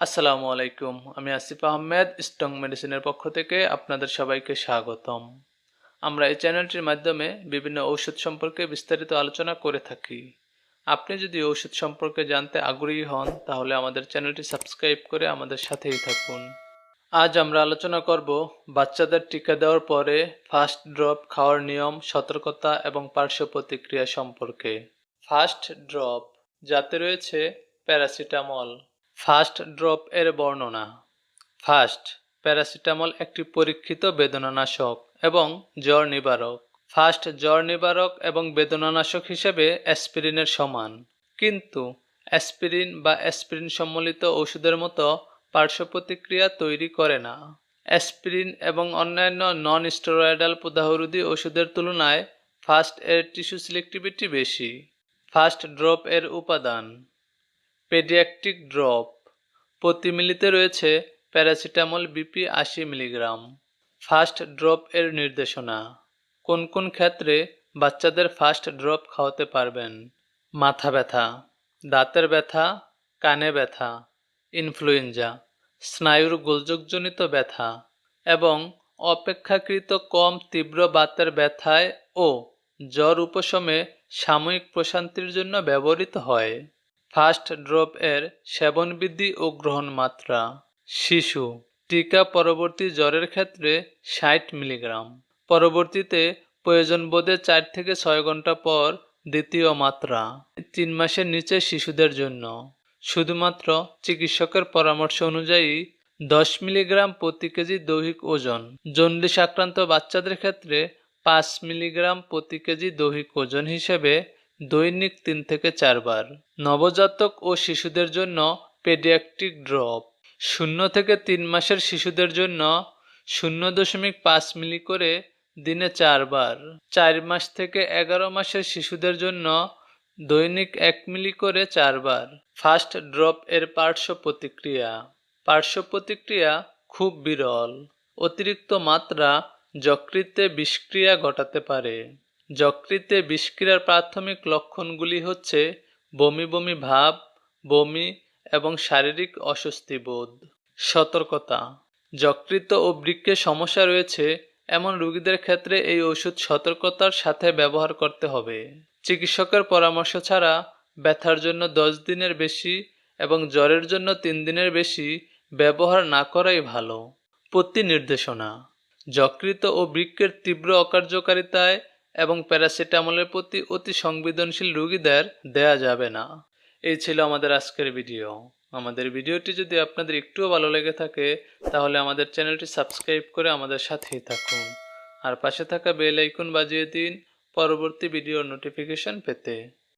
আসসালামু আলাইকুম। আমি আসিফ আহমেদ স্টং মেডিসিনের পক্ষ থেকে আপনাদের সবাইকে স্বাগতম। আমরা এই চ্যানেলটির মাধ্যমে বিভিন্ন ঔষধ সম্পর্কে বিস্তারিত আলোচনা করে থাকি। আপনি যদি ঔষধ সম্পর্কে জানতে আগ্রহী হন, তাহলে আমাদের চ্যানেলটি সাবস্ক্রাইব করে আমাদের সাথেই থাকুন। আজ আমরা আলোচনা করব বাচ্চাদের টিকা দেওয়ার পরে ফার্স্ট ড্রপ খাওয়ার নিয়ম, সতর্কতা এবং পার্শ্ব প্রতিক্রিয়া সম্পর্কে। ফার্স্ট ড্রপ, যাতে রয়েছে প্যারাসিটামল। ফার্স্ট ড্রপ এর বর্ণনা। ফার্স্ট, প্যারাসিটামল একটি পরীক্ষিত বেদনানাশক এবং জ্বর নিবারক। ফার্স্ট, জ্বর নিবারক এবং বেদনানাশক হিসেবে অ্যাসপিরিনের সমান। কিন্তু, অ্যাসপিরিন বা অ্যাসপিরিন সম্বলিত ওষুধের মতো পার্শ্ব প্রতিক্রিয়া তৈরি করে না। অ্যাসপিরিন এবং অন্যান্য নন স্টেরয়েডাল প্রদাহরোধী ওষুধের তুলনায় ফার্স্ট এর টিস্যু সিলেক্টিভিটি বেশি। ফার্স্ট ড্রপ এর উপাদান। পেডিয়াট্রিক ড্রপ প্রতি মিলিতে রয়েছে প্যারাসিটামল বিপি আশি মিলিগ্রাম। ফার্স্ট ড্রপ এর নির্দেশনা, কোন কোন ক্ষেত্রে বাচ্চাদের ফার্স্ট ড্রপ খাওয়াতে পারবেন? মাথা ব্যথা, দাঁতের ব্যথা, কানে ব্যথা, ইনফ্লুয়েঞ্জা, স্নায়ুর গোলযোগজনিত ব্যথা এবং অপেক্ষাকৃত কম তীব্র বাতের ব্যথায় ও জ্বর উপশমে সাময়িক প্রশান্তির জন্য ব্যবহৃত হয়। ফার্স্ট ড্রপ এর সেবন বৃদ্ধি ও গ্রহণ মাত্রা। শিশু, টিকা পরবর্তী জ্বরের ক্ষেত্রে ষাট মিলিগ্রাম। পরবর্তীতে প্রয়োজন বোধে চার থেকে ছয় ঘণ্টা পর দ্বিতীয় মাত্রা। তিন মাসের নিচে শিশুদের জন্য। শুধুমাত্র চিকিৎসকের পরামর্শ অনুযায়ী দশ মিলিগ্রাম প্রতি কেজি দৈহিক ওজন। জন্ডিস আক্রান্ত বাচ্চাদের ক্ষেত্রে পাঁচ মিলিগ্রাম প্রতি কেজি দৈহিক ওজন হিসেবে দৈনিক তিন থেকে চারবার। নবজাতক ও শিশুদের জন্য পেডিয়াট্রিক ড্রপ। শূন্য থেকে তিন মাসের শিশুদের জন্য শূন্য দশমিক পাঁচ মিলি করে দিনে চারবার। চার মাস থেকে এগারো মাসের শিশুদের জন্য দৈনিক এক মিলি করে চারবার। ফার্স্ট ড্রপ এর পার্শ্ব প্রতিক্রিয়া। পার্শ্ব প্রতিক্রিয়া খুব বিরল। অতিরিক্ত মাত্রা যকৃতে বিষক্রিয়া ঘটাতে পারে। যকৃতে বিষক্রিয়ার প্রাথমিক লক্ষণগুলি হচ্ছে বমি বমি ভাব, বমি এবং শারীরিক অস্বস্তি বোধ সতর্কতা। যকৃত ও বৃক্কে সমস্যা রয়েছে, এমন রোগীদের ক্ষেত্রে এই ওষুধ সতর্কতার সাথে ব্যবহার করতে হবে। চিকিৎসকের পরামর্শ ছাড়া ব্যথার জন্য দশ দিনের বেশি এবং জ্বরের জন্য তিন দিনের বেশি ব্যবহার না করাই ভালো। প্রতি নির্দেশনা যকৃত ও বৃক্ষের তীব্র অকার্যকারিতায় এবং প্যারাসিটামলের প্রতি অতি সংবেদনশীল রুগীদের দেয়া যাবে না। এই ছিল আমাদের আজকের ভিডিও। আমাদের ভিডিওটি যদি আপনাদের একটুও ভালো লেগে থাকে, তাহলে আমাদের চ্যানেলটি সাবস্ক্রাইব করে আমাদের সাথেই থাকুন। আর পাশে থাকা বেল আইকন বাজিয়ে দিন পরবর্তী ভিডিওর নোটিফিকেশন পেতে।